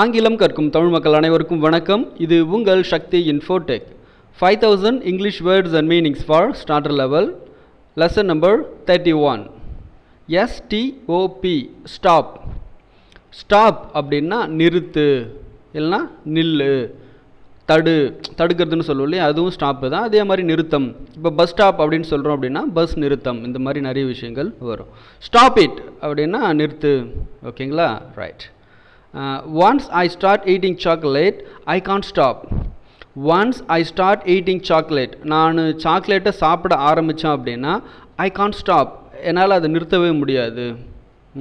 ஆங்கிலம் கற்கும் தமிழ் மக்கள் அனைவருக்கும் வணக்கம். இது உங்கள் Sakthi infotech five thousand English words and meanings for starter level lesson number thirty one S T O P stop stop அப்படின்னா நிறுத்து. இல்லைன்னா நில்லு. தடு தடுக்கிறதுன்னு சொல்லுவோம் இல்லையா? அதுவும் ஸ்டாப்பு தான். அதே மாதிரி நிறுத்தம். இப்போ பஸ் ஸ்டாப் அப்படின்னு சொல்கிறோம் அப்படின்னா பஸ் நிறுத்தம். இந்த மாதிரி நிறைய விஷயங்கள் வரும். ஸ்டாப் இட் அப்படின்னா நிறுத்து. ஓகேங்களா right once I start eating chocolate I can't stop once I start eating chocolate நான் சாக்லேட்டை சாப்பிட ஆரம்பித்தேன் அப்படின்னா ஐ கான்ட் ஸ்டாப் என்னால் அதை நிறுத்தவே முடியாது.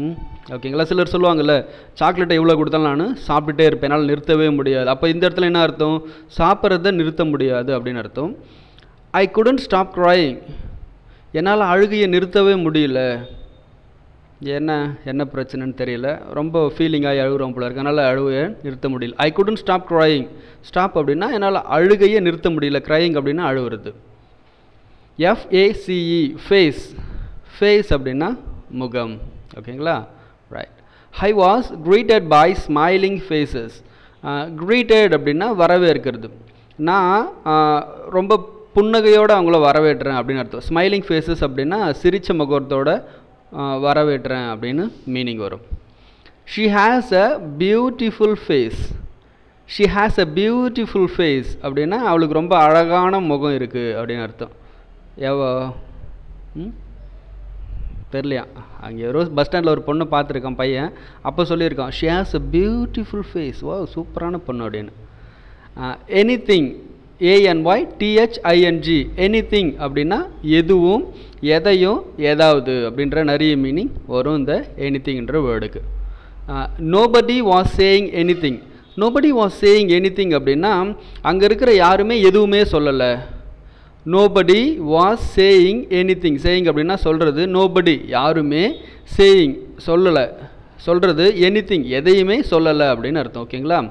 ம் ஓகேங்களா சிலர் சொல்லுவாங்கல்ல சாக்லேட்டை எவ்வளோ கொடுத்தாலும் நான் சாப்பிட்டுட்டே இருப்பேன். என்னால் நிறுத்தவே முடியாது. அப்போ இந்த இடத்துல என்ன அர்த்தம்? சாப்பிட்றத நிறுத்த முடியாது அப்படின்னு அர்த்தம். ஐ குடன்ட் ஸ்டாப் க்ராயிங் என்னால் அழுகையை நிறுத்தவே முடியல. என்ன என்ன பிரச்சனைன்னு தெரியல. ரொம்ப ஃபீலிங்காகி அழுகிறோம் போல இருக்கு. அதனால் அழுகையை நிறுத்த முடியல. I couldn't stop crying stop அப்படின்னா என்னால் அழுகையே நிறுத்த முடியல. க்ரையிங் அப்படின்னா அழுகிறது எஃப்ஏசிஇ ஃபேஸ் ஃபேஸ் அப்படின்னா முகம். ஓகேங்களா right I was greeted by smiling faces greeted அப்படின்னா வரவேற்கிறது. நான் ரொம்ப புன்னகையோடு அவங்கள வரவேற்றுறேன் அப்படின்னு அர்த்தம். ஸ்மைலிங் ஃபேஸஸ் அப்படின்னா சிரிச்ச முகத்தோட வரவேற்றுறேன் அப்படின்னு மீனிங் வரும். She has a beautiful face she has a beautiful face அப்படின்னா அவளுக்கு ரொம்ப அழகான முகம் இருக்குது அப்படின்னு அர்த்தம். எவ்வளோ ம்? தெரிலையா அங்கே ரோஸ் பஸ் ஸ்டாண்டில் ஒரு பொண்ணு பார்த்துருக்கான் பையன். அப்போ சொல்லியிருக்கான் she has a beautiful face வா சூப்பரான பொண்ணு அப்படின்னு. Anything A N Y T H I N G anything அப்படின்னா எதுவும் எதையும் ஏதாவது அப்படின்ற நிறைய மீனிங் வரும் இந்த எனி திங்ன்ற வேர்டுக்கு nobody was saying anything nobody was saying anything அப்படின்னா அங்கே இருக்கிற யாருமே எதுவுமே சொல்லலை. Nobody was saying anything saying அப்படின்னா சொல்கிறது நோபடி யாருமே சேயிங் சொல்லலை. சொல்கிறது எனி திங் எதையுமே சொல்லலை அப்படின்னு அர்த்தம் ஓகேங்களா?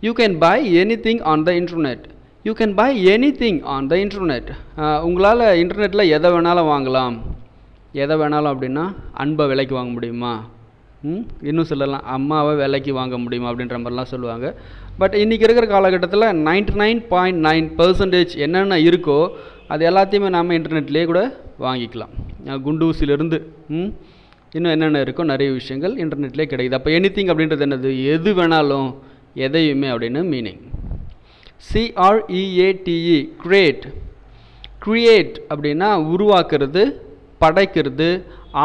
You can buy anything on the internet you can buy anything on the internet உங்களால் இன்டர்நெட்டில் எதை வேணாலும் வாங்கலாம். எதை வேணாலும் அப்படின்னா அன்பை விலைக்கு வாங்க முடியுமா? ம் இன்னும் சொல்லலாம் அம்மாவை விலைக்கு வாங்க முடியுமா அப்படின்ற மாதிரிலாம் சொல்லுவாங்க. பட் இன்றைக்கி இருக்கிற காலகட்டத்தில் ninety nine point nine percentage என்னென்ன இருக்கோ அது எல்லாத்தையுமே நாம் இன்டர்நெட்லேயே கூட வாங்கிக்கலாம். குண்டூசிலிருந்து ம் இன்னும் என்னென்ன இருக்கோ நிறைய விஷயங்கள் இன்டர்நெட்லேயே கிடைக்குது. அப்போ எனி திங் அப்படின்றது என்னது? எது வேணாலும் எதையுமே அப்படின்னு மீனிங் சிஆர்இஏடிஇ கிரியேட் க்ரியேட் அப்படின்னா உருவாக்குறது படைக்கிறது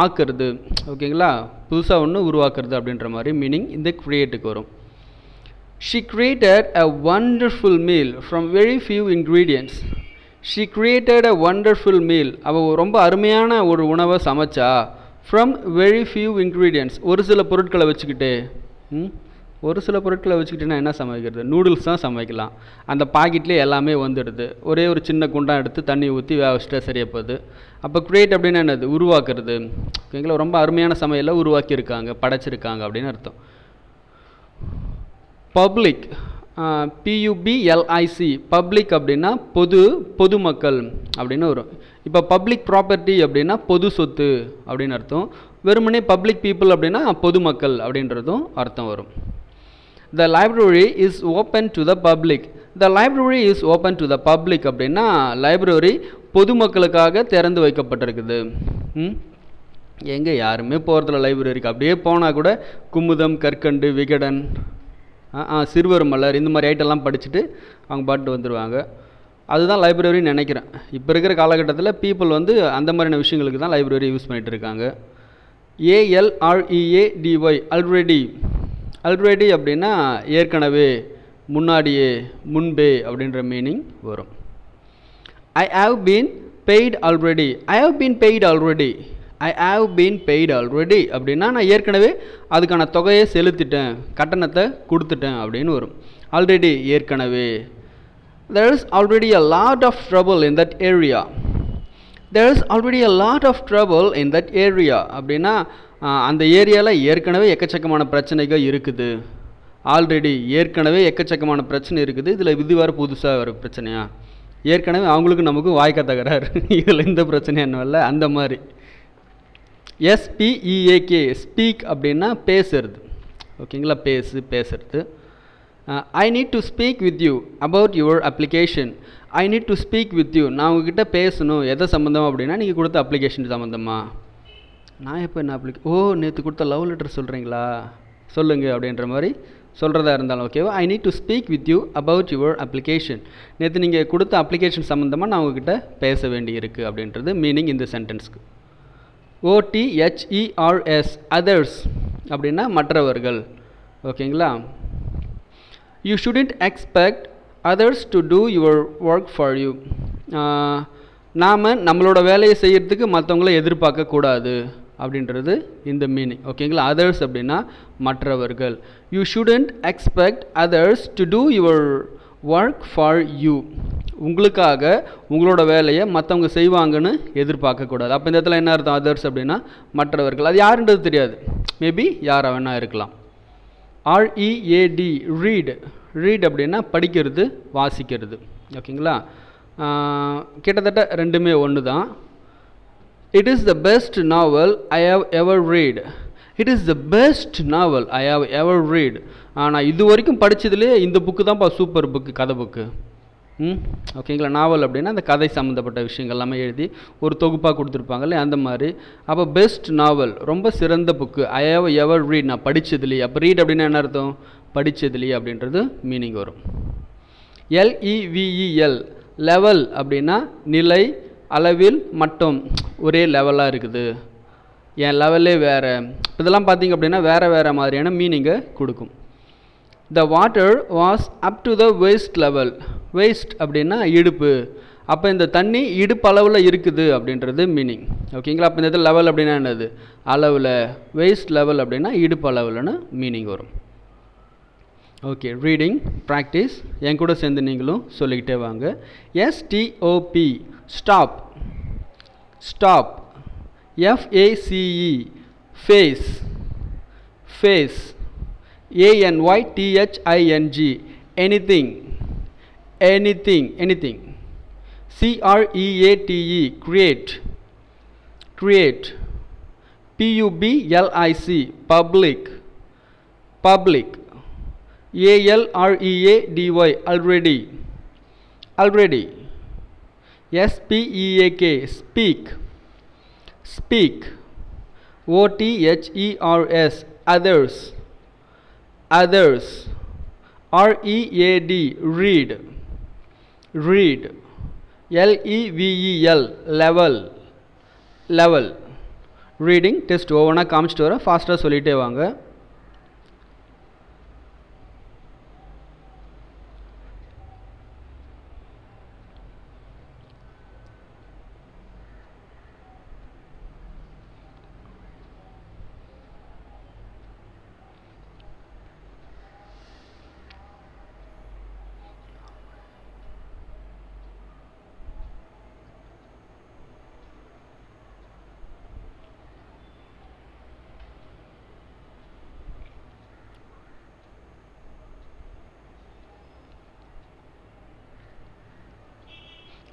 ஆக்கிறது. ஓகேங்களா? புதுசாக ஒன்று உருவாக்குறது அப்படின்ற மாதிரி மீனிங் இந்த க்ரியேட்டுக்கு வரும். She created a wonderful meal from very few ingredients she created a wonderful meal அவள் ரொம்ப அருமையான ஒரு உணவை சமைச்சா ஃப்ரம் வெரி ஃபியூ இன்க்ரீடியன்ட்ஸ் ஒரு சில பொருட்களை வச்சுக்கிட்டு ஒரு சில பொருட்களை வச்சுக்கிட்டுனா என்ன சமைக்கிறது? நூடுல்ஸ் தான் சமைக்கலாம். அந்த பாக்கெட்லேயே எல்லாமே வந்துடுது. ஒரே ஒரு சின்ன குண்டான் எடுத்து தண்ணி ஊற்றி வேக வச்சுட்டா சரியாக போகுது அப்போ க்ரியேட் அப்படின்னா என்னது? உருவாக்குறது. எங்களை ரொம்ப அருமையான சமையலை உருவாக்கியிருக்காங்க படைச்சிருக்காங்க அப்படின்னு அர்த்தம். பப்ளிக் பியூபிஎல்ஐசி பப்ளிக் அப்படின்னா பொது பொதுமக்கள் அப்படின்னு வரும். இப்போ பப்ளிக் ப்ராப்பர்ட்டி அப்படின்னா பொது சொத்து அப்படின்னு அர்த்தம். வெறுமனே பப்ளிக் பீப்புள் அப்படின்னா பொதுமக்கள் அப்படின்றதும் அர்த்தம் வரும். The library is open to the public the library is open to the public அப்படின்னா லைப்ரரி பொதுமக்களுக்காக திறந்து வைக்கப்பட்டிருக்குது. எங்கே யாருமே போகிறதில்ல லைப்ரரிக்கு அப்படியே போனால் கூட குமுதம் கற்கண்டு விகடன் ஆ சிறுவர் மலர் இந்த மாதிரி ஐட்டம்லாம் படிச்சுட்டு அவங்க பாட்டு வந்துடுவாங்க அதுதான் லைப்ரரின்னு நினைக்கிறேன். இப்போ இருக்கிற காலகட்டத்தில் பீப்புள் வந்து அந்த மாதிரியான விஷயங்களுக்கு தான் லைப்ரரி யூஸ் பண்ணிகிட்டு இருக்காங்க. ஏஎல்ஆர்இஏடிஒய் ஆல்ரெடி ஆல்ரெடி அப்படின்னா ஏற்கனவே முன்னாடியே முன்பே அப்படின்ற மீனிங் வரும். I have been paid already I have been paid already I have been paid already அப்படின்னா நான் ஏற்கனவே அதுக்கான தொகையை செலுத்திட்டேன் கட்டணத்தை கொடுத்துட்டேன் அப்படின்னு வரும். ஆல்ரெடி ஏற்கனவே. There is already a lot of trouble in that area there is already a lot of trouble in that area அப்படின்னா அந்த ஏரியாவில் ஏற்கனவே எக்கச்சக்கமான பிரச்சனைகள் இருக்குது. ஆல்ரெடி ஏற்கனவே எக்கச்சக்கமான பிரச்சனை இருக்குது. இதில் இது வேறு புதுசாக வர பிரச்சனையா? ஏற்கனவே அவங்களுக்கும் நமக்கும் வாய்க்க தகராறு. இதில் எந்த பிரச்சனையும் என்ன அந்த மாதிரி. எஸ்பிஇஏகே ஸ்பீக் அப்படின்னா பேசுறது. ஓகேங்களா? பேசு பேசுறது. I need to speak with you about your application I need to speak with you நான் உங்ககிட்ட பேசணும். எதை சம்மந்தம் அப்படின்னா நீங்கள் கொடுத்த அப்ளிகேஷன் சம்மந்தமாக நான் எப்போ என்ன அப்ளிகே ஓ நேற்று கொடுத்த லவ் லெட்டர் சொல்கிறீங்களா சொல்லுங்கள் அப்படின்ற மாதிரி சொல்கிறதா இருந்தாலும் ஓகேவா I need to speak with you about your application நேற்று நீங்கள் கொடுத்த அப்ளிகேஷன் சம்மந்தமாக நான் உங்ககிட்ட பேச வேண்டியிருக்கு அப்படின்றது மீனிங் இந்த சென்டென்ஸ்க்கு ஓடிஹெச்இஆர்எஸ் அதர்ஸ் அப்படின்னா மற்றவர்கள். ஓகேங்களா you shouldn't expect others to do your work for you நாம் நம்மளோட வேலையை செய்கிறதுக்கு மற்றவங்கள எதிர்பார்க்கக்கூடாது அப்படின்றது இந்த மீனிங் ஓகேங்களா அதர்ஸ் அப்படின்னா மற்றவர்கள். You shouldn't expect others to do your work for you உங்களுக்காக உங்களோட வேலையை மற்றவங்க செய்வாங்கன்னு எதிர்பார்க்கக்கூடாது அப்போ இந்த இடத்துல என்ன அர்த்தம்? அதர்ஸ் அப்படின்னா மற்றவர்கள். அது யாருன்றது தெரியாது. மேபி யாராக வேணா இருக்கலாம். ஆர்இஏடி ரீட் ரீட் அப்படின்னா படிக்கிறது வாசிக்கிறது. ஓகேங்களா? கிட்டத்தட்ட ரெண்டுமே ஒன்று தான் it is the best novel I have ever read it is the best novel I have ever read நான் இது வரைக்கும் படித்ததுலேயே இந்த புக்கு தான்ப்பா சூப்பர் புக்கு கதை புக்கு ஓகேங்களா? நாவல் அப்படின்னா அந்த கதை சம்மந்தப்பட்ட விஷயங்கள் எல்லாமே எழுதி ஒரு தொகுப்பாக கொடுத்துருப்பாங்கல்ல அந்த மாதிரி. அப்போ பெஸ்ட் நாவல் ரொம்ப சிறந்த book I have ever read நான் படித்ததுலேயே அப்போ ரீட் அப்படின்னா என்ன அர்த்தம்? படித்ததுலேயே அப்படின்றது மீனிங் வரும். எல்இவிஇஎல் லெவல் அப்படின்னா நிலை அளவில் மட்டும். ஒரே லெவலாக இருக்குது. என் லெவலே வேறு. இதெல்லாம் பார்த்தீங்க அப்படின்னா வேறு வேறு மாதிரியான மீனிங்கை கொடுக்கும். The water was up to the waist level waist அப்படின்னா இடுப்பு. அப்போ இந்த தண்ணி இடுப்பளவில் இருக்குது அப்படின்றது மீனிங் ஓகேங்களா அப்போ இந்த இடத்துல லெவல் அப்படின்னா என்னது? அளவில். வேஸ்ட் லெவல் அப்படின்னா இடுப்பு அளவில்னு மீனிங் வரும். ஓகே ரீடிங் ப்ராக்டிஸ் என் கூட சேர்ந்து நீங்களும் சொல்லிக்கிட்டே வாங்க. S T O P stop stop F A C E face face A-N-Y-T-H-I-N-G, anything, anything, anything. C-R-E-A-T-E, -E, create, create. P-U-B-L-I-C, public, public. A-L-R-E-A-D-Y, already, already. S-P-E-A-K, speak, speak. O-T-H-E-R-S, others, others. R-E-A-D. Read. Read L-E-V-E-L level. Level. Reading test ஒவ்வொன்றா காமிச்சிட்டு வரேன் ஃபாஸ்ட்டாக சொல்லிகிட்டே வாங்க.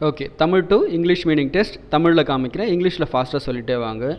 Okay Tamil to English meaning test தமிழில் காமிக்கிறேன். இங்கிலீஷில் ஃபாஸ்ட்டாக சொல்லிகிட்டே வாங்க.